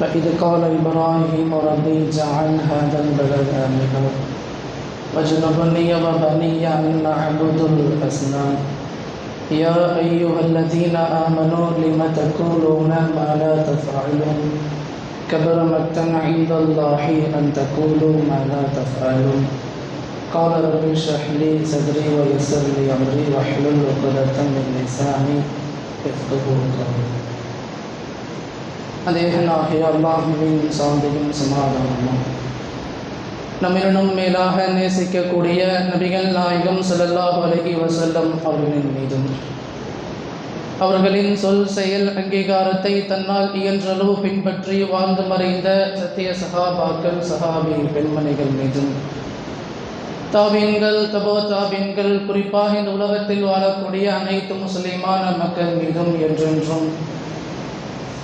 فإذ قال إبراهيم ربي اجعل هذا البلد آمنا واجنبني وبني أن نعبد الأصنام يا أيها الذين آمنوا لم تقولون ما لا تفعلون كبر مقتا عند الله أن تقولوا ما لا تفعلون قال رب اشرح لي صدري ويسر لي أمري واحلل عقدة من لساني يفقهوا قولي அதேகனாகிய அல்லாஹுவின் சாந்தியும் சமாதானமும். நம்மிடனும் மேலாக நேசிக்கக்கூடிய நபிகள் நாயகம் ஸல்லல்லாஹு அலஹி வசல்லம் அவர்களின் மீதும். அவர்களின் சொல் செயல் அங்கீகாரத்தை தன்னால் இயன்றளவு பின்பற்றி வாழ்ந்து மறைந்த சத்திய சகாபாக்கள் சகாபி பெண்மணிகள் மீதும். தாபீன்கள் தபோ தாபீன்கள் குறிப்பாக இந்த உலகத்தில் வாழக்கூடிய அனைத்து முஸ்லிமான மக்கள் மீதும் என்றென்றும்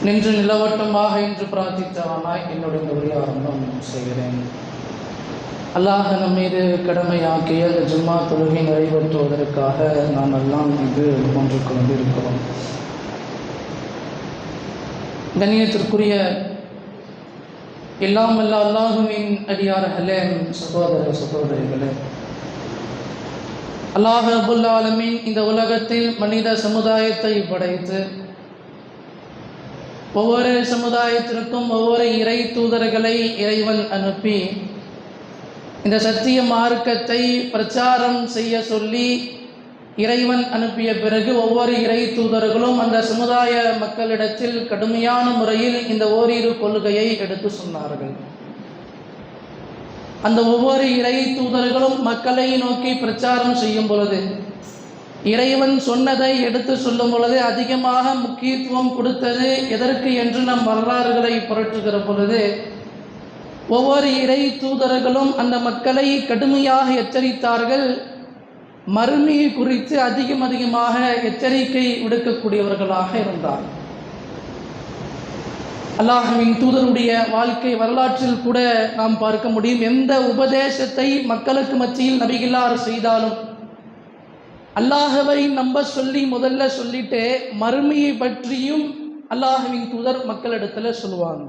நின்று நிலவட்டமாக என்று பிரார்த்தித்தவனாய் என்னுடைய உரிய ஆரம்பம் செய்கிறேன். அல்லாஹ் நம்மீது கடமையாக்கிய இந்த ஜும்மா தொழுகை நிறைவேற்றுவதற்காக நாம் எல்லாம் இது ஒன்று கொண்டிருக்கிறோம் கண்ணியத்திற்குரிய எல்லாம் அல்ல அல்லாஹுவின் அடியார்களே சகோதர சகோதரிகளே. அல்லாஹ் அபுல் இந்த உலகத்தில் மனித சமுதாயத்தை படைத்து ஒவ்வொரு சமுதாயத்திற்கும் ஒவ்வொரு இறை தூதர்களை இறைவன் அனுப்பி இந்த சத்திய மார்க்கத்தை பிரச்சாரம் செய்ய சொல்லி இறைவன் அனுப்பிய பிறகு ஒவ்வொரு இறை தூதர்களும் அந்த சமுதாய மக்களிடத்தில் கடுமையான முறையில் இந்த ஓரிரு கொள்கையை எடுத்து சொன்னார்கள். அந்த ஒவ்வொரு இறை தூதர்களும் மக்களை நோக்கி பிரச்சாரம் செய்யும் பொழுது இறைவன் சொன்னதை எடுத்து சொல்லும் பொழுது அதிகமாக முக்கியத்துவம் கொடுத்தது எதற்கு என்று நம் வரலாறுகளை புரட்டுகிற பொழுது ஒவ்வொரு இறை தூதர்களும் அந்த மக்களை கடுமையாக எச்சரித்தார்கள். மறுமையை குறித்து அதிகம் அதிகமாக எச்சரிக்கை விடுக்கக்கூடியவர்களாக இருந்தார். அல்லாஹுவின் தூதருடைய வாழ்க்கை வரலாற்றில் கூட நாம் பார்க்க முடியும் எந்த உபதேசத்தை மக்களுக்கு மத்தியில் நபிகில்லார் செய்தாலும் அல்லாஹவை நம்ப சொல்லி முதல்ல சொல்லிட்டு மறுமையை பற்றியும் அல்லாஹவின் தூதர் மக்களிடத்துல சொல்லுவாங்க.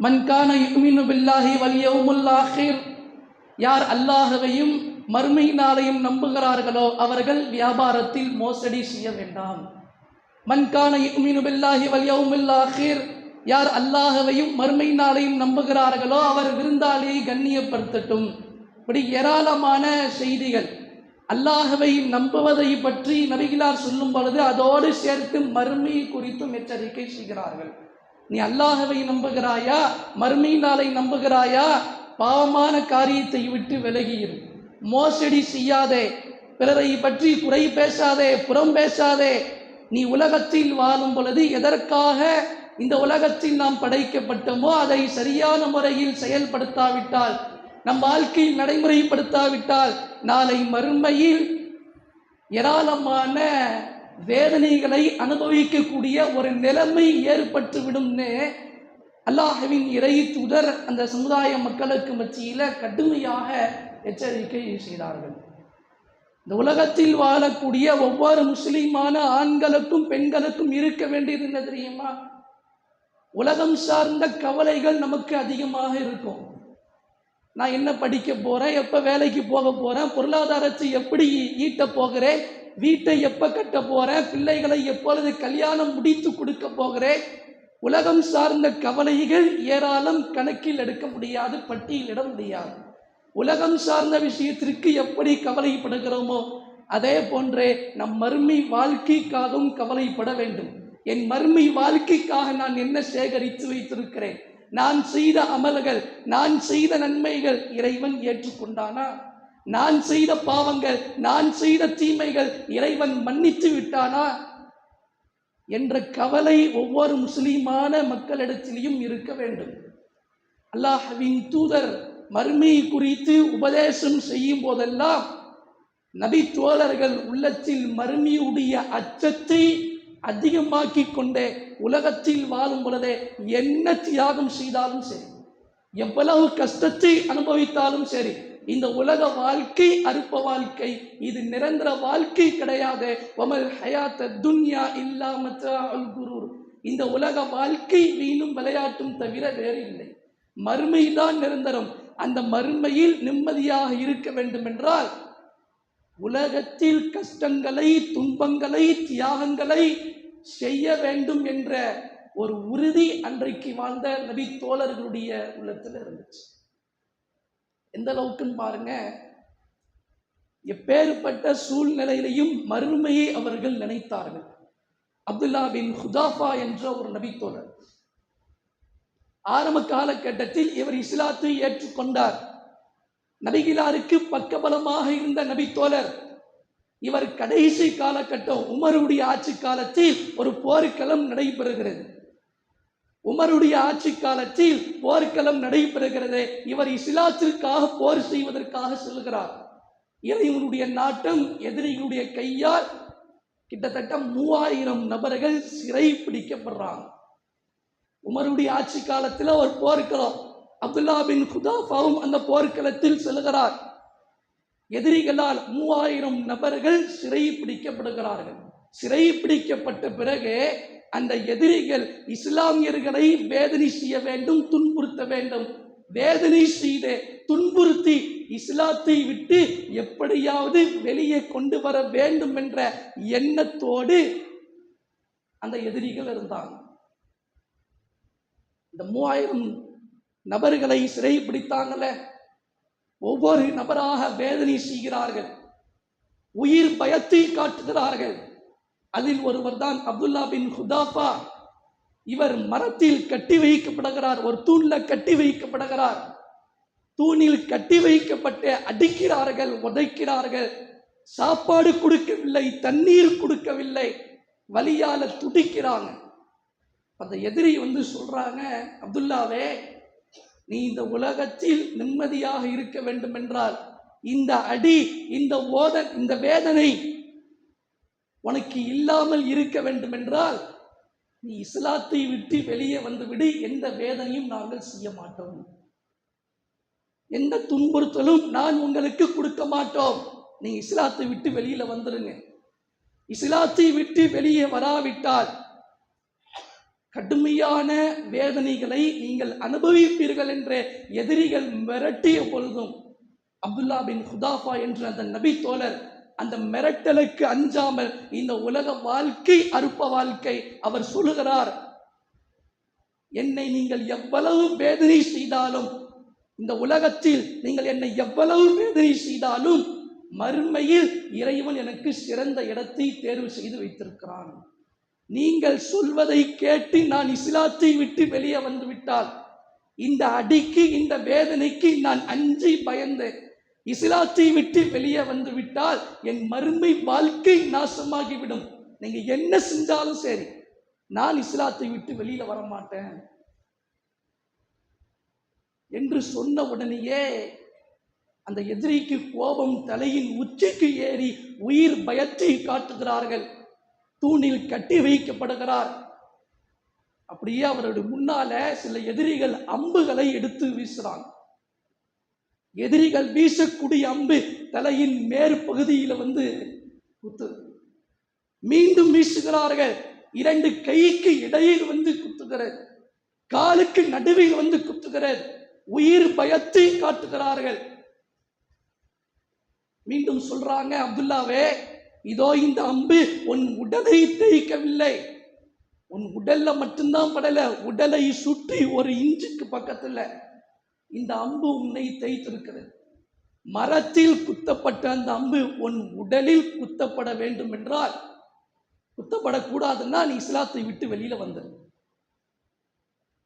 மன்கான யுமினு பில்லாஹி வல்யவுமுல்லாஹிர் யார் அல்லாஹவையும் மறுமை நாளையும் நம்புகிறார்களோ அவர்கள் வியாபாரத்தில் மோசடி செய்ய வேண்டாம். மன்கான யுமினு பில்லாஹி வல்யவுமுல்லாஹிர் யார் அல்லாஹவையும் மறுமை நாளையும் நம்புகிறார்களோ அவர் விருந்தாளியை கண்ணியப்படுத்தட்டும். இப்படி ஏராளமான செய்திகள். அல்லாஹவை நம்புவதை பற்றி நபிகிலார் சொல்லும் பொழுது அதோடு சேர்த்து மறுமை குறித்தும் எச்சரிக்கை செய்கிறார்கள். நீ அல்லாஹவை நம்புகிறாயா? மறுமை நாளை நம்புகிறாயா? பாவமான காரியத்தை விட்டு விலகியிரு மோசடி செய்யாதே. பிறரை பற்றி குறை பேசாதே. புறம் பேசாதே. நீ உலகத்தில் வாழும் பொழுது எதற்காக இந்த உலகத்தில் நாம் படைக்கப்பட்டோமோ அதை சரியான முறையில் செயல்படுத்தாவிட்டால் நம் வாழ்க்கையில் நடைமுறைப்படுத்தாவிட்டால் நாளை மறுமையில் ஏராளமான வேதனைகளை அனுபவிக்கக்கூடிய ஒரு நிலைமை ஏற்பட்டுவிடும்னு அல்லாஹவின் இறை தூதர் அந்த சமுதாய மக்களுக்கு மத்தியில் கடுமையாக எச்சரிக்கை செய்தார்கள். இந்த உலகத்தில் வாழக்கூடிய ஒவ்வொரு முஸ்லீமான ஆண்களுக்கும் பெண்களுக்கும் இருக்க வேண்டியது என்ன தெரியுமா? உலகம் சார்ந்த கவலைகள் நமக்கு அதிகமாக இருக்கும். நான் என்ன படிக்க போகிறேன் எப்போ வேலைக்கு போக போகிறேன் பொருளாதாரத்தை எப்படி ஈட்ட போகிறேன்? வீட்டை எப்போ கட்ட போகிறேன் பிள்ளைகளை எப்பொழுது கல்யாணம் முடித்து கொடுக்க போகிறேன்? உலகம் சார்ந்த கவலைகள் ஏராளம் கணக்கில் எடுக்க முடியாது பட்டியலிட முடியாது. உலகம் சார்ந்த விஷயத்திற்கு எப்படி கவலைப்படுகிறோமோ அதே போன்றே நம் மறுமை வாழ்க்கைக்காகவும் கவலைப்பட வேண்டும். என் மறுமை வாழ்க்கைக்காக நான் என்ன சேகரித்து வைத்திருக்கிறேன்? நான் செய்த அமல்கள் நான் செய்த நன்மைகள் இறைவன் ஏற்றுக்கொண்டானா? நான் செய்த பாவங்கள் நான் செய்த தீமைகள் இறைவன் மன்னித்து விட்டானா? என்ற கவலை ஒவ்வொரு முஸ்லீமான மக்களிடத்திலையும் இருக்க வேண்டும். அல்லாஹவின் தூதர் மறுமை குறித்து உபதேசம் செய்யும் போதெல்லாம் நபி தோழர்கள் உள்ளத்தில் மறுமையுடைய அச்சத்தை அதிகமாக்கி கொண்டே உலகத்தில் வாழும் பொழுதே என்ன தியாகம் செய்தாலும் சரி எவ்வளவு கஷ்டத்தை அனுபவித்தாலும் சரி இந்த உலக வாழ்க்கை அற்ப வாழ்க்கை இது நிரந்தர வாழ்க்கை கிடையாது. ஒமல் ஹயாத்த துன்யா இல்லாமல் குரூர். இந்த உலக வாழ்க்கை வீணும் விளையாட்டும் தவிர வேறு இல்லை. மறுமைதான் நிரந்தரம். அந்த மறுமையில் நிம்மதியாக இருக்க வேண்டும் என்றால் உலகத்தில் கஷ்டங்களை துன்பங்களை தியாகங்களை செய்ய வேண்டும் என்ற ஒரு உறுதி அன்றைக்கு வாழ்ந்த நபி தோழர்களுடைய உள்ளத்தில் இருந்துச்சு. எந்த அளவுக்குன்னு பாருங்க. எப்பேற்பட்ட சூழ்நிலையிலையும் மறுமையை அவர்கள் நினைத்தார்கள். அப்துல்லா பின் ஹுதாஃபா என்ற ஒரு நபித்தோழர் ஆரம்ப காலகட்டத்தில் இவர் இஸ்லாத்தை ஏற்றுக்கொண்டார். நபிகிலாருக்கு பக்கபலமாக இருந்த நபி தோழர் இவர் கடைசி காலகட்டம் உமருடைய ஆட்சி காலத்தில் ஒரு போர்க்களம் நடைபெறுகிறது. உமருடைய ஆட்சி காலத்தில் போர்க்களம் நடைபெறுகிறது. இவர் இஸ்லாத்திற்காக போர் செய்வதற்காக செல்கிறார். இறைவனுடைய நாட்டம் எதிரிகளுடைய கையால் கிட்டத்தட்ட மூவாயிரம் நபர்கள் சிறை பிடிக்கப்படுறாங்க உமருடைய ஆட்சி காலத்தில் ஒரு போர்க்களம். அப்துல்லா பின் குதாஃபாவும் அந்த போர்க்களத்தில் செல்கிறார். எதிரிகளால் மூவாயிரம் நபர்கள் சிறை பிடிக்கப்படுகிறார்கள். சிறை பிடிக்கப்பட்ட பிறகு அந்த எதிரிகள் இஸ்லாமியர்களை வேதனை செய்ய வேண்டும் துன்புறுத்த வேண்டும். வேதனை செய்து துன்புறுத்தி இஸ்லாத்தை விட்டு எப்படியாவது வெளியே கொண்டு வர வேண்டும் என்ற எண்ணத்தோடு அந்த எதிரிகள் இருந்தாங்க. இந்த மூவாயிரம் நபர்களை சிறை பிடித்தாங்கல்ல ஒவ்வொரு நபராக வேதனை செய்கிறார்கள். உயிர் பயத்தை காட்டுகிறார்கள். அதில் ஒருவர் தான் அப்துல்லா பின் ஹுதாஃபா. இவர் மரத்தில் கட்டி வைக்கப்படுகிறார். ஒரு தூணில் கட்டி வைக்கப்படுகிறார். தூணில் கட்டி வைக்கப்பட்டு அடிக்கிறார்கள் உதைக்கிறார்கள். சாப்பாடு கொடுக்கவில்லை தண்ணீர் கொடுக்கவில்லை. வலியால் துடிக்கிறாங்க. அந்த எதிரி வந்து சொல்கிறாங்க அப்துல்லாவே நீ இந்த உலகத்தில் நிம்மதியாக இருக்க வேண்டும் என்றால் இந்த அடி இந்த ஓத இந்த வேதனை உனக்கு இல்லாமல் இருக்க வேண்டும் என்றால் நீ இஸ்லாத்தை விட்டு வெளியே வந்துவிடு எந்த வேதனையும் நாங்கள் செய்ய மாட்டோம். எந்த துன்புறுத்தலும் நான் உங்களுக்கு கொடுக்க மாட்டோம். நீ இஸ்லாத்தை விட்டு வெளியில வந்துருங்க. இஸ்லாத்தை விட்டு வெளியே வராவிட்டால் கடுமையான வேதனைகளை நீங்கள் அனுபவிப்பீர்கள் என்று எதிரிகள் மிரட்டிய பொழுதும் அப்துல்லா பின் ஹுதாஃபா என்ற அந்த நபி தோழர் அந்த மிரட்டலுக்கு அஞ்சாமல் இந்த உலக வாழ்க்கை அற்ப வாழ்க்கை அவர் சொல்லுகிறார். என்னை நீங்கள் எவ்வளவு வேதனை செய்தாலும் இந்த உலகத்தில் நீங்கள் என்னை எவ்வளவு வேதனை செய்தாலும் மறுமையில் இறைவன் எனக்கு சிறந்த இடத்தை தேர்வு செய்து வைத்திருக்கிறான். நீங்கள் சொல்வதை கேட்டு நான் இஸ்லாத்தை விட்டு வெளியே வந்து விட்டால் இந்த அடிக்கு இந்த வேதனைக்கு நான் அஞ்சி பயந்தேன் இஸ்லாத்தை விட்டு வெளியே வந்து விட்டால் என் மறுமை வாழ்க்கை நாசமாகிவிடும். நீங்க என்ன செஞ்சாலும் சரி நான் இஸ்லாத்தை விட்டு வெளியில வர மாட்டேன் என்று சொன்ன உடனேயே அந்த எதிரிக்கு கோபம் தலையின் உச்சிக்கு ஏறி உயிர் பயத்தை காட்டுகிறார்கள். தூணில் கட்டி வைக்கப்படுகிறார். அப்படியே அவருடைய முன்னால சில எதிரிகள் அம்புகளை எடுத்து வீசுறாங்க. எதிரிகள் வீசக்கூடிய அம்பு தலையின் மேற்பகுதியில் வந்து குத்து. மீண்டும் வீசுகிறார்கள். இரண்டு கைக்கு இடையில் வந்து குத்துகிறது. காலுக்கு நடுவில் வந்து குத்துகிறது. உயிர் பயத்தை காட்டுகிறார்கள். மீண்டும் சொல்றாங்க அப்துல்லாவே இதோ இந்த அம்பு உன் உடலை தேய்க்கவில்லை. உன் உடல்ல மட்டும்தான் படல உடலை சுற்றி ஒரு இன்ச்சுக்கு பக்கத்துல இந்த அம்பு உன்னை தேய்த்திருக்கிறது. மரத்தில் குத்தப்பட்ட அந்த அம்பு உன் உடலில் குத்தப்பட வேண்டும் என்றால் குத்தப்படக்கூடாதுன்னா நீ இஸ்லாத்தை விட்டு வெளியில வந்துரு.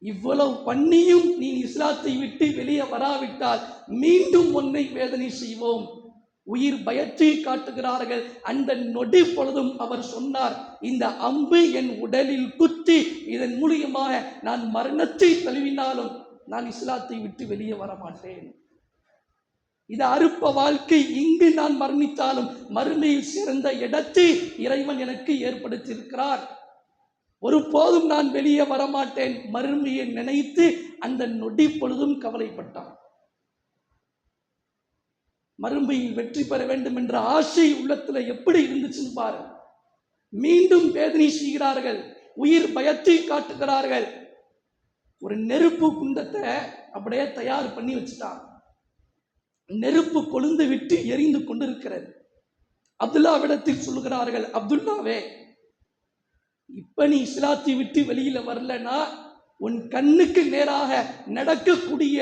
இவ்வளவு பண்ணியும் நீ இஸ்லாத்தை விட்டு வெளியே வராவிட்டால் மீண்டும் உன்னை வேதனை செய்வோம். உயிர் பயத்தை காட்டுகிறார்கள். அந்த நொடி பொழுதும் அவர் சொன்னார் இந்த அம்பு என் உடலில் குத்தி இதன் மூலியமாக நான் மரணத்தை தழுவினாலும் நான் இஸ்லாத்தை விட்டு வெளியே வர மாட்டேன் இது அறுப்ப வாழ்க்கை. இங்கு நான் மரணித்தாலும் மறுமையில் சிறந்த இடத்தை இறைவன் எனக்கு ஏற்படுத்தியிருக்கிறார். ஒருபோதும் நான் வெளியே வரமாட்டேன். மறுமையை நினைத்து அந்த நொடி பொழுதும் கவலைப்பட்டான். மறுமையில் வெற்றி பெற வேண்டும் என்ற ஆசை உள்ளத்தில் எப்படி இருந்துச்சுன்னு பாரு. மீண்டும் வேதனை செய்கிறார்கள் உயிர் பயத்தை காட்டுகிறார்கள். ஒரு நெருப்பு குண்டத்தை அப்படியே தயார் பண்ணி வச்சுட்டான். நெருப்பு கொழுந்து விட்டு எரிந்து கொண்டிருக்கிறது. அப்துல்லாவிடத்தில் சொல்கிறார்கள் அப்துல்லாவே இப்ப நீ இஸ்லாத்தை விட்டு வெளியில வரலன்னா உன் கண்ணுக்கு நேராக நடக்கக்கூடிய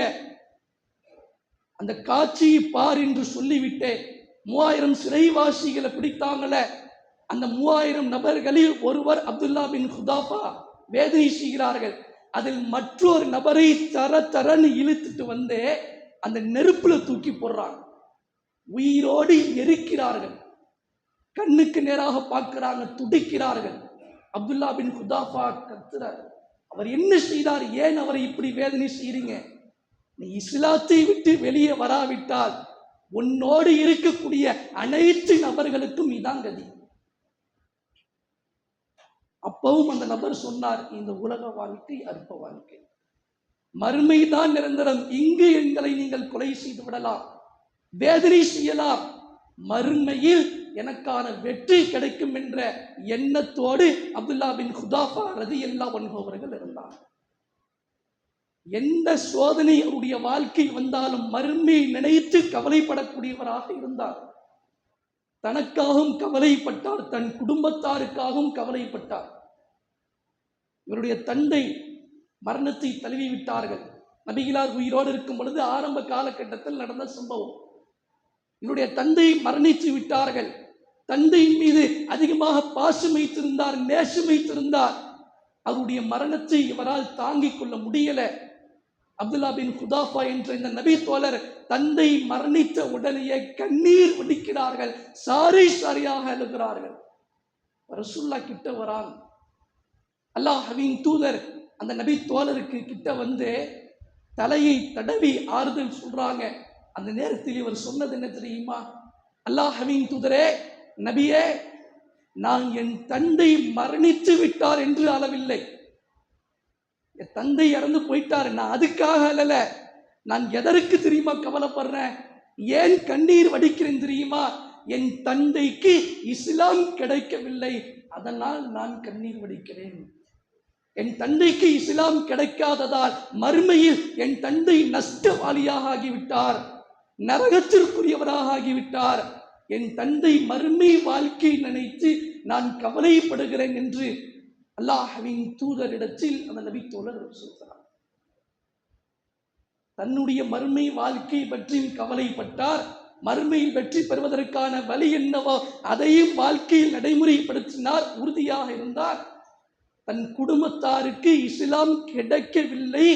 அந்த காட்சியை பார் என்று சொல்லிவிட்டு மூவாயிரம் சிறைவாசிகளை பிடித்தாங்கள அந்த மூவாயிரம் நபர்களில் ஒருவர் அப்துல்லா பின் ஹுதாஃபா வேதனை செய்கிறார்கள். அதில் மற்றொரு நபரை தர தரன்னு இழுத்துட்டு வந்து அந்த நெருப்பில் தூக்கி போடுறாங்க. உயிரோடு எரிக்கிறார்கள். கண்ணுக்கு நேராக பார்க்கிறாங்க துடிக்கிறார்கள். அப்துல்லா பின் ஹுதாஃபா கத்துறார். அவர் என்ன செய்தார்? ஏன் அவரை இப்படி வேதனை செய்கிறீங்க நீ இஸ்லாத்தை விட்டு வெளியே வராவிட்டால் உன்னோடு இருக்கக்கூடிய அனைத்து நபர்களுக்கும் இதான் கதி. அப்பவும் அந்த நபர் சொன்னார் இந்த உலக வாழ்க்கை அற்ப வாழ்க்கை. மறுமைதான் நிரந்தரம் இங்கு எங்களை நீங்கள் கொலை செய்து விடலாம் வேதனை செய்யலாம். மறுமையில் எனக்கான வெற்றி கிடைக்கும் என்ற எண்ணத்தோடு அப்துல்லா பின் ஹுதாஃபா ரதி எல்லா ஒன்பவர்கள் இருந்தார். எந்த சோதனை அவருடைய வாழ்க்கை வந்தாலும் மறுமையை நினைத்து கவலைப்படக்கூடியவராக இருந்தார். தனக்காகவும் கவலைப்பட்டார் தன் குடும்பத்தாருக்காகவும் கவலைப்பட்டார். இவருடைய தந்தை மரணத்தை தழுவி விட்டார்கள் நபிகளார் உயிரோடு இருக்கும் பொழுது ஆரம்ப காலகட்டத்தில் நடந்த சம்பவம். இவருடைய தந்தை மரணித்து விட்டார்கள். தந்தையின் மீது அதிகமாக பாசம் வைத்திருந்தார் நேசம் வைத்திருந்தார். அவருடைய மரணத்தை இவரால் தாங்கிக் கொள்ள முடியலை. அப்துல்லா பின் குதாஃபா என்ற இந்த நபி தோழர் தந்தை மரணித்த உடனேயே கண்ணீர் வடிக்கிறார்கள். சாரி சாரியாக எழுகிறார்கள் ரசுல்லா கிட்ட வரான். அல்லாஹ்வின் தூதர் அந்த நபி தோழருக்கு கிட்ட வந்து தலையை தடவி ஆறுதல் சொல்றாங்க. அந்த நேரத்தில் இவர் சொன்னது என்ன தெரியுமா? அல்லாஹ்வின் தூதரே நபியே நான் என் தந்தை மரணித்து விட்டார் என்று அளவில்லை. என் தந்தை இறந்து போயிட்டாரு. நான் அதுக்காக அல்லல நான் எதற்கு தெரியுமா கவலைப்படுறேன்? ஏன் கண்ணீர் வடிக்கிறேன் தெரியுமா? என் தந்தைக்கு இஸ்லாம் கிடைக்கவில்லை. அதனால் நான் கண்ணீர் வடிக்கிறேன். என் தந்தைக்கு இஸ்லாம் கிடைக்காததால் மறுமையில் என் தந்தை நஷ்டவாளியாக ஆகிவிட்டார். நரகத்திற்குரியவராக ஆகிவிட்டார். என் தந்தை மறுமை வாழ்க்கை நினைத்து நான் கவலைப்படுகிறேன் என்று அல்லாஹவின் தூதரிடத்தில் அந்த நபி தோழர் சொல்கிறார் தன்னுடைய மறுமை வாழ்க்கை பற்றியும் கவலைப்பட்டார். மறுமையில் வெற்றி பெறுவதற்கான வழி என்னவோ அதையும் வாழ்க்கையில் நடைமுறைப்படுத்தினார். உறுதியாக இருந்தார். தன் குடும்பத்தாருக்கு இஸ்லாம் கிடைக்கவில்லை.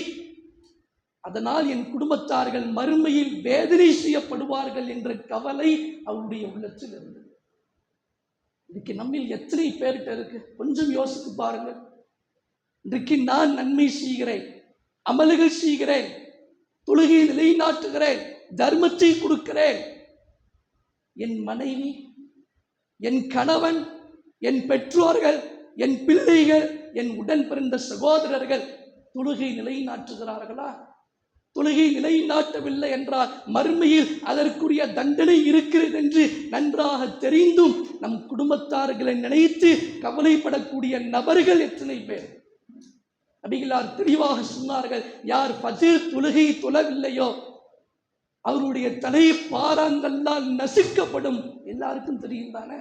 அதனால் என் குடும்பத்தார்கள் மறுமையில் வேதனை செய்யப்படுவார்கள் என்ற கவலை அவருடைய உள்ளத்தில் இருந்தது. இன்றைக்கு நம்மில் எத்தனை பேர்கிட்ட இருக்கு? கொஞ்சம் யோசித்து பாருங்கள். இன்றைக்கு நான் நன்மை செய்கிறேன் அமல்கள் செய்கிறேன் தொழுகை நிலைநாட்டுகிறேன் தர்மத்தை கொடுக்கிறேன். என் மனைவி என் கணவன் என் பெற்றோர்கள் என் பிள்ளைகள் என் உடன் பிறந்த சகோதரர்கள் தொழுகை நிலைநாட்டுகிறார்களா? தொழுகை நிலைநாட்டவில்லை என்றால் மறுமையில் அதற்குரிய தண்டனை இருக்கிறது என்று நன்றாக தெரிந்தும் நம் குடும்பத்தார்களை நினைத்து கவலைப்படக்கூடிய நபர்கள் எத்தனை பேர்? நபிகளார் தெளிவாக சொன்னார்கள் யார் பஜிர் தொழுகை தொழவில்லையோ அவருடைய தலை பாறாங்கல்லால் நசுக்கப்படும். எல்லாருக்கும் தெரியும் தானே?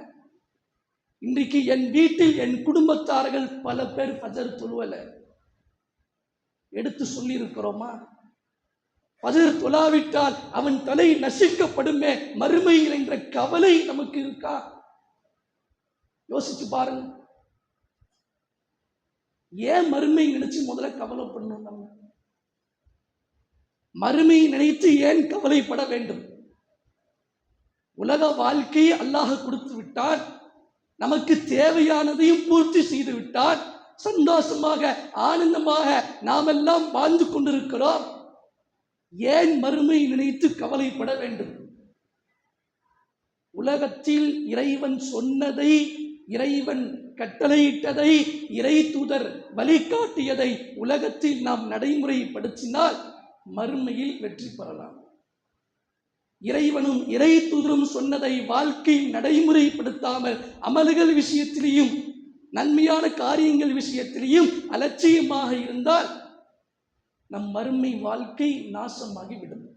இன்றைக்கு என் வீட்டில் என் குடும்பத்தார்கள் பல பேர் பஜர் தொழுவலை. எடுத்து சொல்லியிருக்கிறோமா? பதர் பஜர் தொழாவிட்டால் அவன் தலை நசுக்கப்படுமே மறுமையில் என்ற கவலை நமக்கு இருக்கா? யோசிச்சு பாருங்க. ஏன் மறுமை நினைச்சு முதல்ல கவலைப்படணும் நம்ம? மறுமை நினைத்து ஏன் கவலைப்பட வேண்டும்? உலக வாழ்க்கையை அல்லாஹ் கொடுத்து விட்டான். நமக்கு தேவையானதையும் பூர்த்தி செய்து விட்டான். சந்தோஷமாக ஆனந்தமாக நாம் எல்லாம் வாழ்ந்து கொண்டிருக்கிறோம். ஏன் மறுமை நினைத்து கவலைப்பட வேண்டும்? உலகத்தில் இறைவன் சொன்னதை இறைவன் கட்டளையிட்டதை இறை தூதர் வழிகாட்டியதை உலகத்தில் நாம் நடைமுறைப்படுத்தினால் மறுமையில் வெற்றி பெறலாம். இறைவனும் இறை தூதரும் சொன்னதை வாழ்க்கை நடைமுறைப்படுத்தாமல் அமல்கள் விஷயத்திலேயும் நன்மையான காரியங்கள் விஷயத்திலேயும் அலட்சியமாக இருந்தால் நம் மறுமை வாழ்க்கை நாசமாகிவிடும்.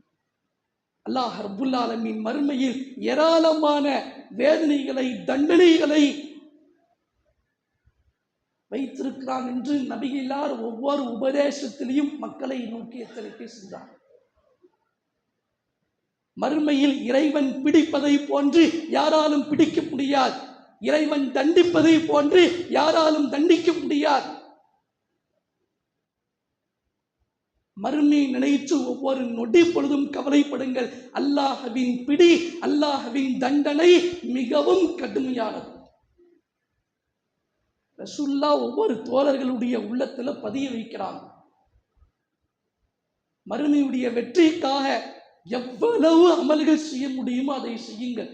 அல்லாஹ் ரப்புல் மறுமையில் ஏராளமான வேதனைகளை தண்டனைகளை வைத்திருக்கிறான் என்று நபிகளார் ஒவ்வொரு உபதேசத்திலையும் மக்களை நோக்கி எச்சரிக்கை செய்தார். மறுமையில் இறைவன் பிடிப்பதை போன்று யாராலும் பிடிக்க முடியாது. இறைவன் தண்டிப்பதை போன்று யாராலும் தண்டிக்க முடியாது. மறுமை நினைத்து ஒவ்வொரு நொடி பொழுதும் கவலைப்படுங்கள். அல்லாஹவின் பிடி அல்லாஹவின் தண்டனை மிகவும் கடுமையானது. ரசுல்லா ஒவ்வொரு தோழர்களுடைய உள்ளத்தில் பதிய வைக்கிறான். மறுமையுடைய வெற்றிக்காக எவ்வளவு அமல்கள் செய்ய முடியுமோ அதை செய்யுங்கள்.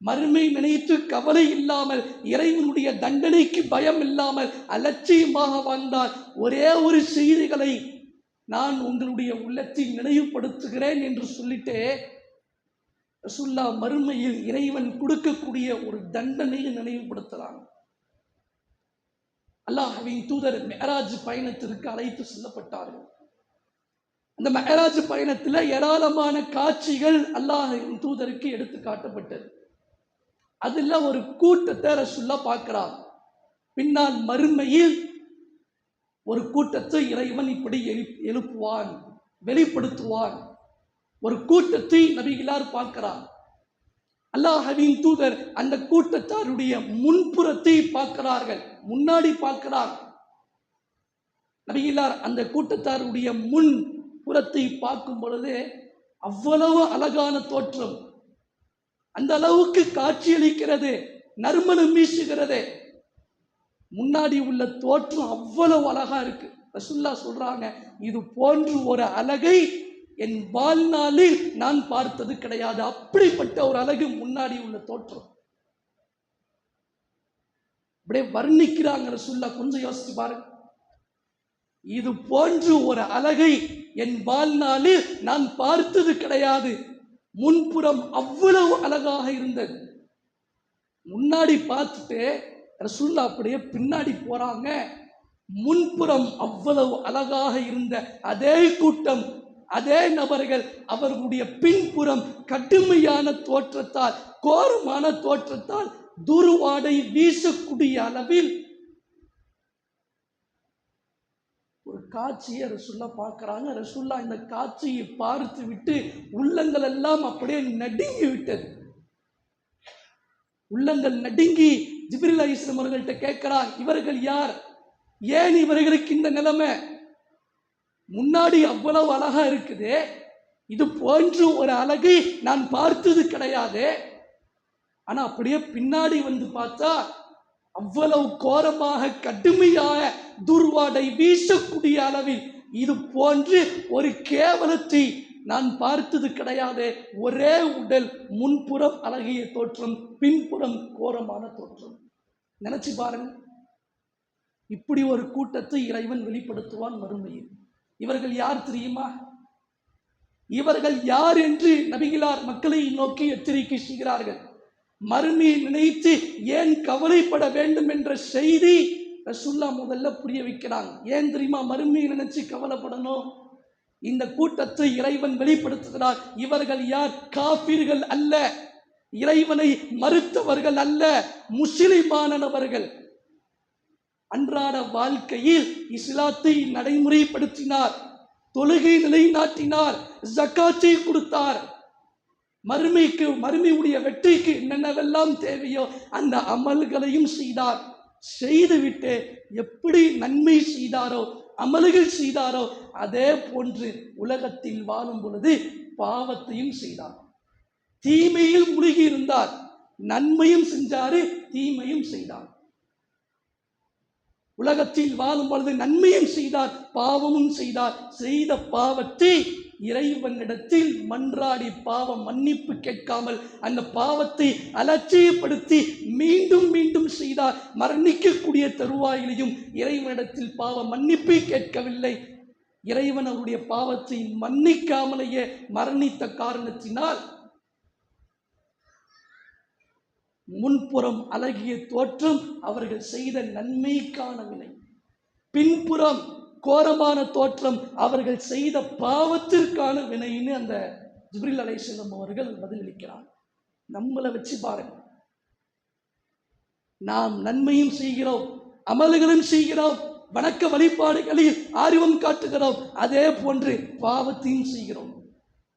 மறுமை நினைத்து கவலை இல்லாமல் இறைவனுடைய தண்டனைக்கு பயம் இல்லாமல் அலட்சியமாக வாழ்ந்தால் ஒரே ஒரு செய்திகளை நான் உங்களுடைய உள்ளத்தை நினைவுபடுத்துகிறேன் என்று சொல்லிட்டு ரசுல்லா மறுமையில் இறைவன் கொடுக்கக்கூடிய ஒரு தண்டனையை நினைவுபடுத்தலாம் அல்லாஹ்வின் தூதர் மெஹராஜ் பயணத்திற்கு அழைத்து செல்லப்பட்டார்கள். அந்த மெஹராஜ் பயணத்தில் ஏராளமான காட்சிகள் அல்லாஹின் தூதருக்கு எடுத்து காட்டப்பட்டது. அதில் ஒரு கூட்டத்தை ரசுல்லா பார்க்கிறார் பின்னால் மறுமையில் ஒரு கூட்டத்தை இறைவன் இப்படி எழுப் எழுப்புவான் வெளிப்படுத்துவான். ஒரு கூட்டத்தை நபிகளார் பார்க்கிறார். அல்லாஹவின் தூதர் அந்த கூட்டத்தாருடைய முன்புறத்தை பார்க்கிறார்கள் முன்னாடி பார்க்கிறார். நபிகளார் அந்த கூட்டத்தாருடைய முன் புறத்தை பார்க்கும் பொழுது அவ்வளவு அழகான தோற்றம். அந்த அளவுக்கு காட்சியளிக்கிறது நறுமணம் வீசுகிறது. முன்னாடி உள்ள தோற்றம் அவ்வளவு அழகா இருக்கு. ரசுல்லா சொல்றாங்க இது போன்று ஒரு அழகை என் வாழ்நாளில் நான் பார்த்தது கிடையாது. அப்படிப்பட்ட ஒரு அழகு முன்னாடி உள்ள தோற்றம். அப்படியே வர்ணிக்கிறாங்க ரசுல்லா கொஞ்சம் யோசிச்சு பாருங்க. இது போன்று ஒரு அழகை என் வாழ்நாளில் நான் பார்த்தது கிடையாது. முன்புறம் அவ்வளவு அழகாக இருந்தது. முன்னாடி பார்த்துட்டு ரசுல்லா அப்படியே பின்னாடி போகிறாங்க முன்புறம் அவ்வளவு அழகாக இருந்த அதே கூட்டம் அதே நபர்கள் அவர்களுடைய பின்புறம் கடுமையான தோற்றத்தால் கோரமான தோற்றத்தால் துருவாடை வீசக்கூடிய அளவில் ஒரு காட்சியை ரசுல்லா பார்க்குறாங்க. ரசுல்லா இந்த காட்சியை பார்த்து விட்டு உள்ளங்கள் எல்லாம் அப்படியே நடுங்கி விட்டது உள்ளங்கள் நடுங்கி ஜிபிரில் அலிஸ்லம் அவர்கள்ட்ட கேட்கிறான் இவர்கள் யார்? ஏன் இவர்களுக்கு இந்த நிலைமை? முன்னாடி அவ்வளவு அழகா இருக்குது. இது போன்று ஒரு அழகை நான் பார்த்தது கிடையாது. ஆனால் அப்படியே பின்னாடி வந்து பார்த்தா அவ்வளவு கோரமாக கடுமையாக துர்வாடை வீசக்கூடிய அளவில் இது போன்று ஒரு கேவலத்தை நான் பார்த்தது கிடையாது. ஒரே உடல் முன்புறம் அழகிய தோற்றம் பின்புறம் கோரமான தோற்றம். நினைச்சு பாருங்க. இப்படி ஒரு கூட்டத்தை இறைவன் வெளிப்படுத்துவான் மறுமையில். இவர்கள் யார் தெரியுமா? இவர்கள் யார் என்று நபிகளார் மக்களை நோக்கி எச்சரிக்கை செய்கிறார்கள். மறுமையை நினைத்து ஏன் கவலைப்பட வேண்டும் என்ற செய்தி ரசுல்லா முதல்ல புரிய வைக்கிறாங்க. ஏன் தெரியுமா? மறுமையை நினைச்சு கவலைப்படணும். இந்த கூட்டத்தை இறைவன் வெளிப்படுத்துகிறார். இவர்கள் யார்? காப்பீர்கள் அல்ல. இறைவனை மறுத்தவர்கள் அல்ல. முஸ்லிமானவர்கள். அன்றாட வாழ்க்கையில் இஸ்லாத்தை நடைமுறைப்படுத்தினார். தொழுகை நிலைநாட்டினார். ஜக்காத்தை கொடுத்தார். மறுமைக்கு மறுமையுடைய வெற்றிக்கு என்னென்னவெல்லாம் தேவையோ அந்த அமல்களையும் செய்தார். செய்துவிட்டு எப்படி நன்மை செய்தாரோ அமல்கள் செய்தாரோ அதே போன்று உலகத்தில் வாழும் பொழுது பாவத்தையும் செய்தார். தீமையில் முழுகி இருந்தார். நன்மையும் செஞ்சாரு தீமையும் செய்தார். உலகத்தில் வாழும் பொழுது நன்மையும் செய்தார் பாவமும் செய்தார். செய்த பாவத்தை இறைவனிடத்தில் மன்றாடி பாவம் மன்னிப்பு கேட்காமல் அந்த பாவத்தை அலட்சியப்படுத்தி மீண்டும் மீண்டும் செய்தார். மரணிக்கக்கூடிய தருவாயிலையும் இறைவனிடத்தில் பாவ மன்னிப்பை கேட்கவில்லை. இறைவன் அவருடைய பாவத்தை மன்னிக்காமலேயே மரணித்த காரணத்தினால் முன்புறம் அழகிய தோற்றம் அவர்கள் செய்த நன்மை காணவில்லை. பின்புறம் கோரமான தோற்றம் அவர்கள் செய்த பாவத்திற்கான வினைன்னு அந்த ஜிப்ரில் அலைசல்லம் அவர்கள் பதிலளிக்கிறார் நம்மளை வச்சு பாருங்க. நாம் நன்மையும் செய்கிறோம் அமல்களும் செய்கிறோம் வணக்க வழிபாடுகளில் ஆர்வம் காட்டுகிறோம் அதே போன்று பாவத்தையும் செய்கிறோம்.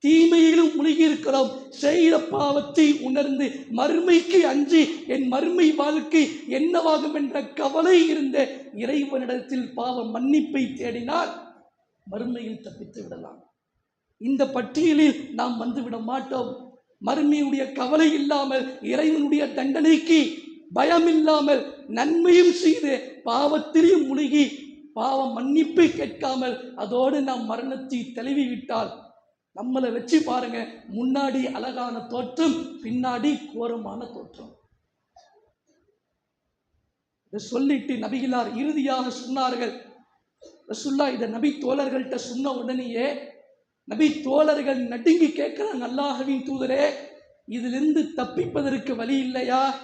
தீமையிலும் முழுகி இருக்கிறோம் செய்த பாவத்தை உணர்ந்து மறுமைக்கு அஞ்சு என் மறுமை வாழ்க்கை என்னவாகும் என்ற கவலை இருந்த இறைவனிடத்தில் பாவ மன்னிப்பை தேடினால் மறுமையில் தப்பித்து விடலாம். இந்த பட்டியலில் நாம் வந்துவிட மாட்டோம். மறுமையுடைய கவலை இல்லாமல் இறைவனுடைய தண்டனைக்கு பயம் இல்லாமல் நன்மையும் செய்து பாவத்திலையும் முழுகி பாவ மன்னிப்பை கேட்காமல் அதோடு நாம் மரணத்தை தழுவி விட்டால் நம்மளை வச்சு பாருங்க. முன்னாடி அழகான தோற்றம் பின்னாடி கோரமான தோற்றம். இதை சொல்லிட்டு நபிகளார் இறுதியாக சொன்னார்கள். ரசுல்லா இதை நபி தோழர்கள்ட்ட சொன்ன உடனேயே நபி தோழர்கள் நடுங்கி கேட்கிறாங்க அல்லாஹவின் தூதரே இதிலிருந்து தப்பிப்பதற்கு வழி இல்லையா?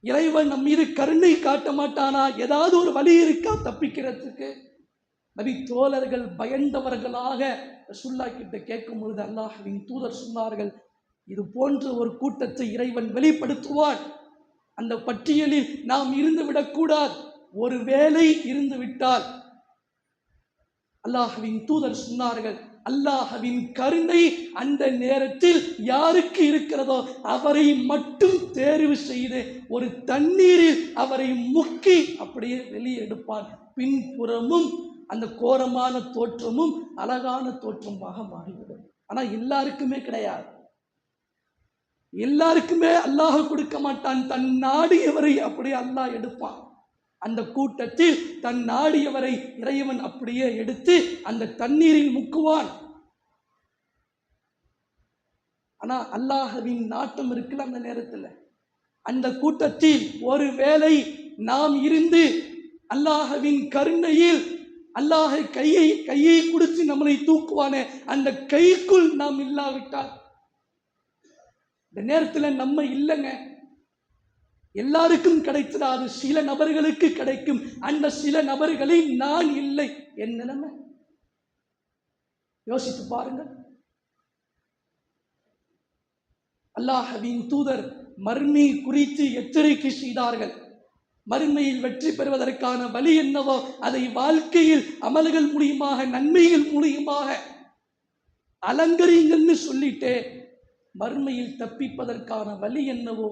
இறைவன் நம் மீது கருணை காட்ட மாட்டானா? ஏதாவது ஒரு வழி இருக்கா தப்பிக்கிறதுக்கு? நபி தோழர்கள் பயந்தவர்களாக ரசுல்லா கிட்ட கேட்கும் பொழுது அல்லாஹின் தூதர் சொன்னார்கள் இது போன்ற ஒரு கூட்டத்தை இறைவன் வெளிப்படுத்துவான். அந்த பட்டியலில் நாம் இருந்து விடக்கூடாது. ஒரு வேலை இருந்து விட்டால். அல்லாஹவின் தூதர் சொன்னார்கள் அல்லாஹவின் கருணை அந்த நேரத்தில் யாருக்கு இருக்கிறதோ அவரை மட்டும் தேர்வு செய்து ஒரு தண்ணீரில் அவரை முக்கி அப்படியே வெளியே எடுப்பான். பின்புறமும் அந்த கோரமான தோற்றமும் அழகான தோற்றமாக மாறிவிடும். ஆனால் எல்லாருக்குமே கிடையாது. எல்லாருக்குமே அல்லாஹ் கொடுக்க மாட்டான். தன் நாடியவரை அப்படியே அல்லாஹ் எடுப்பான். அந்த கூட்டத்தில் தன் நாடியவரை இறைவன் அப்படியே எடுத்து அந்த தண்ணீரில் முக்குவான். ஆனால் அல்லாஹவின் நாட்டம் இருக்குல்ல அந்த நேரத்தில். அந்த கூட்டத்தில் ஒருவேளை நாம் இருந்து அல்லாஹவின் கருணையில் அல்லாஹ் கையை கையை கொடுத்து நம்மளை தூக்குவானே. அந்த கைக்குள் நாம் இல்லாவிட்டால். இந்த நேரத்தில் நம்ம இல்லைங்க. எல்லாருக்கும் கிடைத்திடாது சில நபர்களுக்கு கிடைக்கும். அந்த சில நபர்களை நான் இல்லை. என் நிலைமை? யோசித்து பாருங்கள். அல்லாஹவின் தூதர் மர்மி குறித்து எச்சரிக்கை செய்தார்கள். மறுமையில் வெற்றி பெறுவதற்கான வழி என்னவோ அதை வாழ்க்கையில் அமல்கள் மூலியமாக நன்மைகள் மூலியமாக அலங்கரிங்கன்னு சொல்லிட்டு மறுமையில் தப்பிப்பதற்கான வழி என்னவோ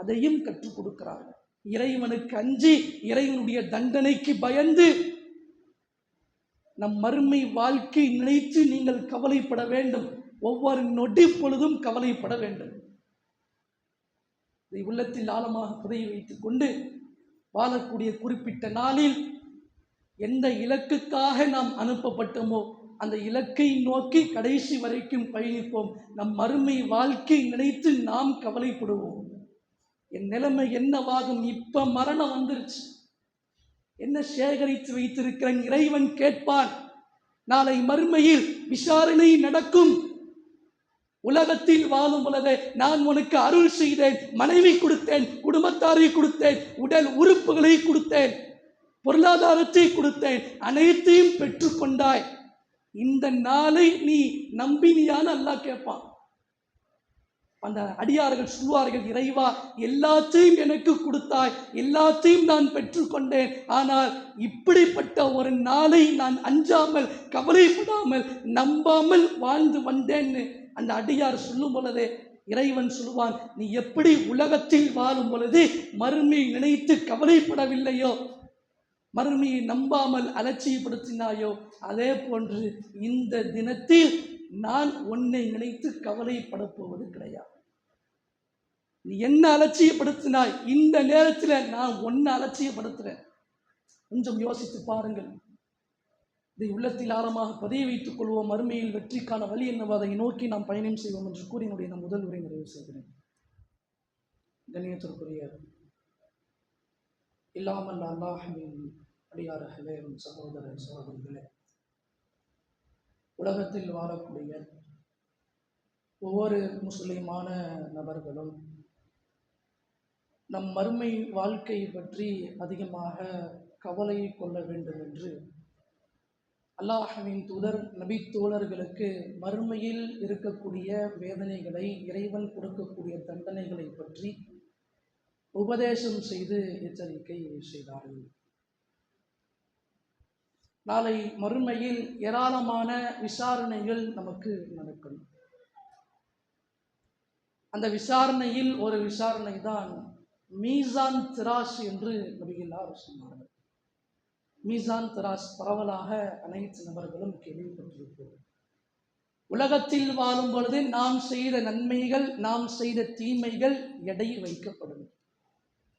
அதையும் கற்றுக் கொடுக்கிறார்கள் இறைவனுக்கு அஞ்சி இறைவனுடைய தண்டனைக்கு பயந்து நம் மறுமை வாழ்க்கை நினைத்து நீங்கள் கவலைப்பட வேண்டும். ஒவ்வொரு நொடி பொழுதும் கவலைப்பட வேண்டும். இதை உள்ளத்தில் ஆழமாக புதைய வைத்துக் கொண்டு வாழக்கூடிய குறிப்பிட்ட நாளில் எந்த இலக்குக்காக நாம் அனுப்பப்பட்டோமோ அந்த இலக்கை நோக்கி கடைசி வரைக்கும் பயணிப்போம். நம் மறுமை வாழ்க்கை நினைத்து நாம் கவலைப்படுவோம். என் நிலைமை என்னவாகும்? இப்போ மரணம் வந்துருச்சு. என்ன சேகரித்து வைத்திருக்கிறேன்? இறைவன் கேட்பான். நாளை மறுமையில் விசாரணை நடக்கும். உலகத்தில் வாழும் பொழுது நான் உனக்கு அருள் செய்தேன் மனைவி கொடுத்தேன் குடும்பத்தாரை கொடுத்தேன் உடல் உறுப்புகளை கொடுத்தேன் பொருளாதாரத்தை கொடுத்தேன் அனைத்தையும் பெற்றுக்கொண்டாய். இந்த நாளை நீ நம்பினியான்னு அல்லாஹ் கேட்பான். அந்த அடியார்கள் சொல்வார்கள் இறைவா எல்லாத்தையும் எனக்கு கொடுத்தாய் எல்லாத்தையும் நான் பெற்றுக்கொண்டேன். ஆனால் இப்படிப்பட்ட ஒரு நாளை நான் அஞ்சாமல் கவலைப்படாமல் நம்பாமல் வாழ்ந்து வந்தேன்னு அந்த அடியார் சொல்லும் பொழுது இறைவன் சொல்லுவான் நீ எப்படி உலகத்தில் வாழும் பொழுது மறுமை நினைத்து கவலைப்படவில்லையோ? மறுமையை நம்பாமல் அலட்சியப்படுத்தினாயோ? அதே போன்று இந்த தினத்தில் நான் உன்னை நினைத்து கவலைப்பட போவது கிடையாது. நீ என்ன அலட்சியப்படுத்தினாய்? இந்த நேரத்தில் நான் ஒன்றை அலட்சியப்படுத்துறேன். கொஞ்சம் யோசித்து பாருங்கள். இதை உள்ளத்தில் ஆழமாக பதிய வைத்துக் கொள்வோம். அருமையில் வெற்றிக்கான வழி என்னவோ அதை நோக்கி நாம் பயணம் செய்வோம் என்று கூறி என்னுடைய முதல் உரை நிறைவு செய்கிறேன். கண்ணியத்திற்குரிய இல்லாமல் அல்லாஹின் அடியார்களே என் சகோதர சகோதரிகளே உலகத்தில் வாழக்கூடிய ஒவ்வொரு முஸ்லிமான நபர்களும் நம் மறுமை வாழ்க்கை பற்றி அதிகமாக கவலை கொள்ள வேண்டும் என்று அல்லாஹவின் தூதர் நபி தோழர்களுக்கு மறுமையில் இருக்கக்கூடிய வேதனைகளை இறைவன் கொடுக்கக்கூடிய தண்டனைகளை பற்றி உபதேசம் செய்து எச்சரிக்கை செய்தார்கள். நாளை மறுமையில் ஏராளமான விசாரணைகள் நமக்கு நடக்கும். அந்த விசாரணையில் ஒரு விசாரணை தான் மீசான் திராஸ் என்று நபிகளார் சொன்னார்கள். மீசான் திராஸ் பரவலாக அனைத்து நபர்களும் கேள்விப்பட்டிருப்போம். உலகத்தில் வாழும் பொழுது நாம் செய்த நன்மைகள் நாம் செய்த தீமைகள் எடை வைக்கப்படும்.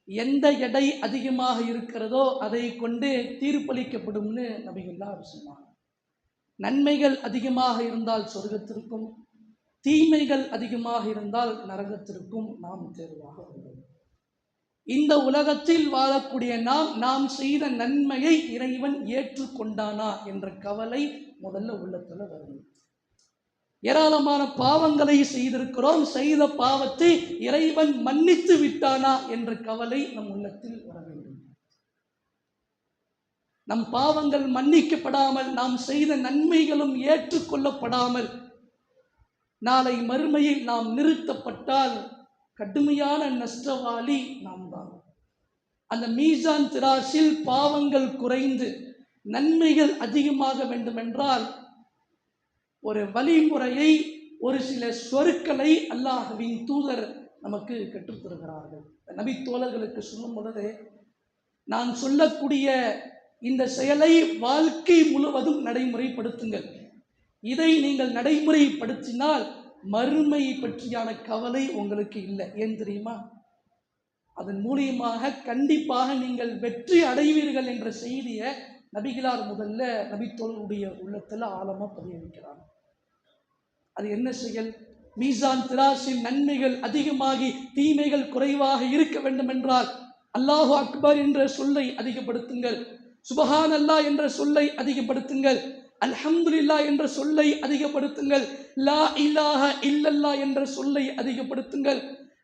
எந்த எடை அதிகமாக இருக்கிறதோ அதை கொண்டு தீர்ப்பளிக்கப்படும்னு நபிகளார் சொன்னாங்க நன்மைகள் அதிகமாக இருந்தால் சொர்க்கத்திற்கும் தீமைகள் அதிகமாக இருந்தால் நரகத்திற்கும் நாம் தேர்வாக உள்ளோம் இந்த உலகத்தில் வாழக்கூடிய நாம் நாம் செய்த நன்மையை இறைவன் ஏற்றுக்கொண்டானா என்ற கவலை முதல்ல உள்ளத்தில் வரணும் ஏராளமான பாவங்களை செய்திருக்கிறோம் செய்த பாவத்தை இறைவன் மன்னித்து விட்டானா என்ற கவலை நம் உள்ளத்தில் வர வேண்டும். நம் பாவங்கள் மன்னிக்கப்படாமல் நாம் செய்த நன்மைகளும் ஏற்றுக்கொள்ளப்படாமல் நாளை மறுமையில் நாம் நிறுத்தப்பட்டால் கடுமையான நஷ்டவாளி நாம் அந்த மீசான் திராசில் பாவங்கள் குறைந்து நன்மைகள் அதிகமாக வேண்டுமென்றால் ஒரு வழிமுறையை ஒரு சில சொற்களை அல்லாஹவின் தூதர் நமக்கு கற்றுத்தருகிறார்கள். நபி தோழர்களுக்கு சொல்லும் பொழுது நான் சொல்லக்கூடிய இந்த செயலை வாழ்க்கை முழுவதும் நடைமுறைப்படுத்துங்கள். இதை நீங்கள் நடைமுறைப்படுத்தினால் மறுமை பற்றியான கவலை உங்களுக்கு இல்லை. ஏன் தெரியுமா? அதன் மூலியமாக கண்டிப்பாக நீங்கள் வெற்றி அடைவீர்கள் என்ற செய்தியை நபிகளார் முதல்ல நபித்தோளுடைய உள்ளத்தில் ஆழமாக பதிய அது என்ன செயல்? மீசான் திராசின் நன்மைகள் அதிகமாகி தீமைகள் குறைவாக இருக்க வேண்டும் என்றால் அல்லாஹு அக்பர் என்ற சொல்லை அதிகப்படுத்துங்கள். சுபஹான் அல்லாஹ் என்ற சொல்லை அதிகப்படுத்துங்கள். அல்ஹம்துலில்லா என்ற சொல்லை அதிகப்படுத்துங்கள். லா இல்லாஹ இல்லல்லா என்ற சொல்லை அதிகப்படுத்துங்கள்.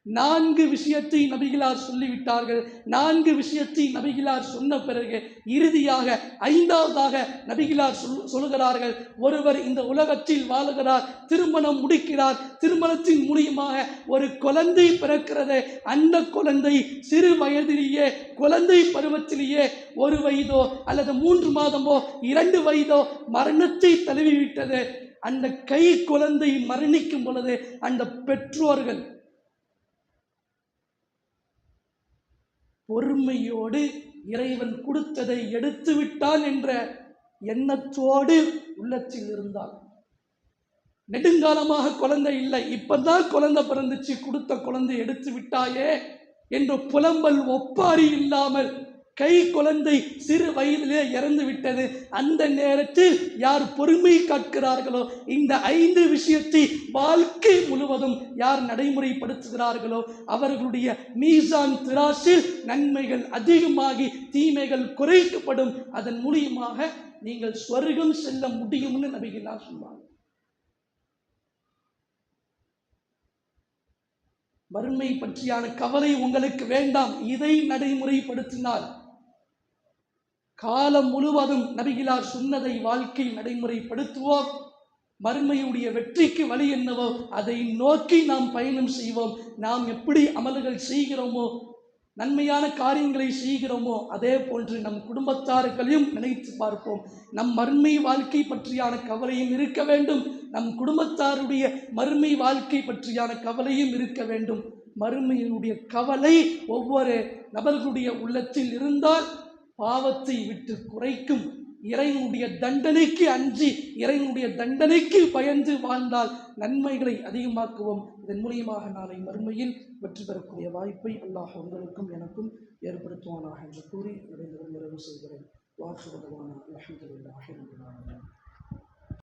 நான்கு விஷயத்தை நபிகளார் சொல்லிவிட்டார்கள். நான்கு விஷயத்தை நபிகளார் சொன்ன பிறகு இறுதியாக ஐந்தாவதாக நபிகளார் சொல் சொல்லுகிறார்கள். ஒருவர் இந்த உலகத்தில் வாழுகிறார் திருமணம் முடிக்கிறார். திருமணத்தின் மூலியமாக ஒரு குழந்தை பிறக்கிறது. அந்த குழந்தை சிறு வயதிலேயே குழந்தை பருவத்திலேயே ஒரு வயதோ அல்லது மூன்று மாதமோ இரண்டு வயதோ மரணத்தை தழுவிவிட்டது. அந்த கை குழந்தை மரணிக்கும் பொழுது அந்த பெற்றோர்கள் பொறுமையோடு இறைவன் கொடுத்ததை எடுத்து விட்டான் என்ற எண்ணத்தோடு உள்ளத்தில் இருந்தான். நெடுங்காலமாக குழந்தை இல்லை. இப்பதான் குழந்தை பிறந்துச்சு. கொடுத்த குழந்தை எடுத்து விட்டாயே என்ற புலம்பல் ஒப்பாரி இல்லாமல் கை குழந்தை சிறு வயதிலே இறந்து விட்டது. அந்த நேரத்தில் யார் பொறுமை காக்கிறார்களோ இந்த ஐந்து விஷயத்தை வாழ்க்கை முழுவதும் யார் நடைமுறைப்படுத்துகிறார்களோ அவர்களுடைய மீசான் திராசில் நன்மைகள் அதிகமாகி தீமைகள் குறைக்கப்படும். அதன் மூலியமாக நீங்கள் ஸ்வர்க்கம் செல்ல முடியும்னு நபிகள்லாம் சொல்லுவாங்க வறுமை பற்றியான கவலை உங்களுக்கு வேண்டாம். இதை நடைமுறைப்படுத்தினால் காலம் முழுவதும் நபிகிலார் சொன்னதை வாழ்க்கை நடைமுறைப்படுத்துவோம். மறுமையுடைய வெற்றிக்கு வழி என்னவோ அதை நோக்கி நாம் பயணம் செய்வோம். நாம் எப்படி அமல்கள் செய்கிறோமோ நன்மையான காரியங்களை செய்கிறோமோ அதே போன்று நம் குடும்பத்தார்களையும் நினைத்து பார்ப்போம். நம் மறுமை வாழ்க்கை பற்றியான கவலையும் இருக்க வேண்டும். நம் குடும்பத்தாருடைய மறுமை வாழ்க்கை பற்றியான கவலையும் இருக்க வேண்டும். மறுமையினுடைய கவலை ஒவ்வொரு நபர்களுடைய உள்ளத்தில் இருந்தால் பாவத்தை விட்டு குறைக்கும் இறைவனுடைய தண்டனைக்கு அஞ்சி இறைவனுடைய தண்டனைக்கு பயந்து வாழ்ந்தால் நன்மைகளை அதிகமாக்குவோம். இதன் மூலியமாக நாளை மறுமையில் வெற்றி பெறக்கூடிய வாய்ப்பை அல்லாஹ் உங்களுக்கும் எனக்கும் ஏற்படுத்துவானாக என்று கூறி நிறைவு செய்கிறேன். வாசுதவான அலமதுல்லாஹி ரபில்